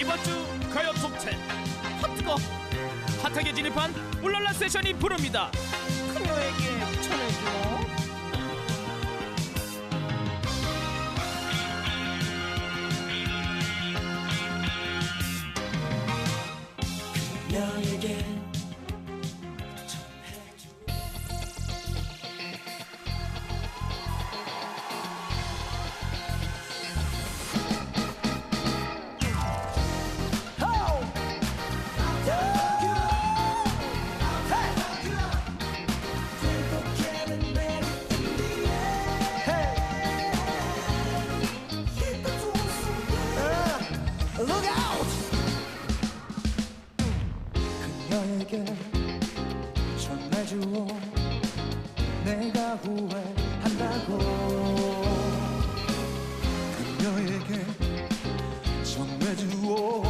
이번 주 가요 톱10 핫뜨거 핫하게 진입한 울랄라 세션이 부릅니다. 그녀에게 전해줘 그녀에게 너에게 전해주어 내가 후회한다고. 그녀에게 전해주어